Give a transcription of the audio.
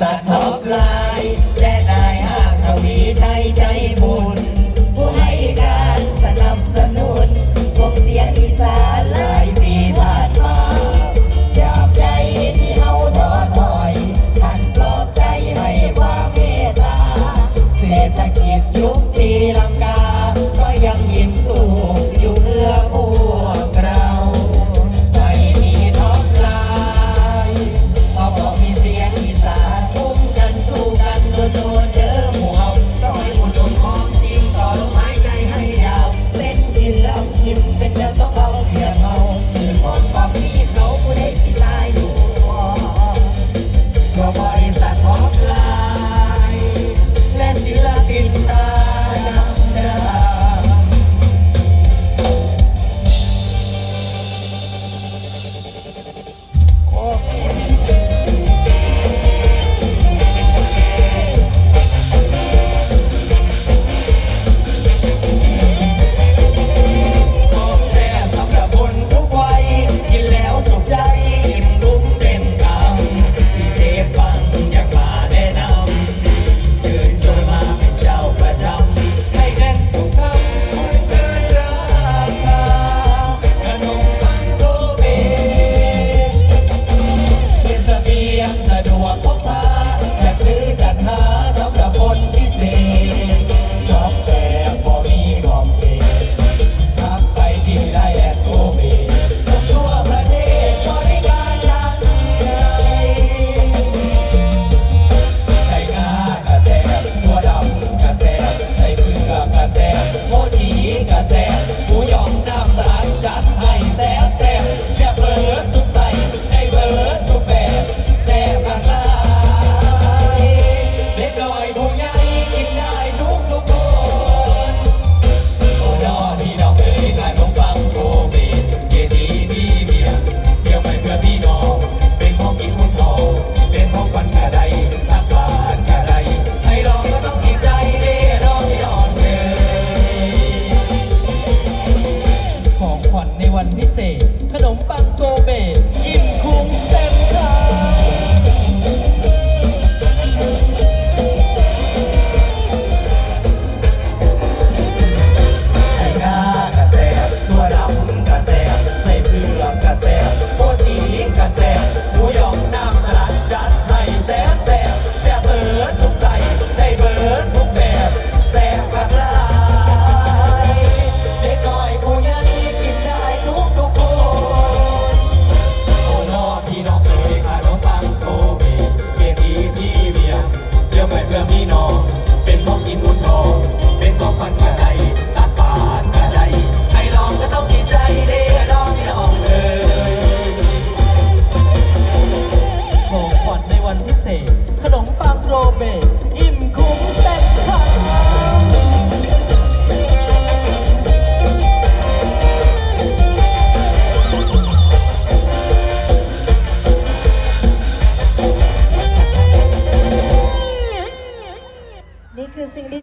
สัตว์ท็อปลาย พื่อเพื่อนเพื่อพี่น้องเป็นของกินมุนทองเป็นของขวันกระไดตักปาตกระไดให้ลองก็ต้องกินใจเด้อน้องพี่น้องเอ้ยของขวัญในวันพิเศษ ขนมปังโรเบ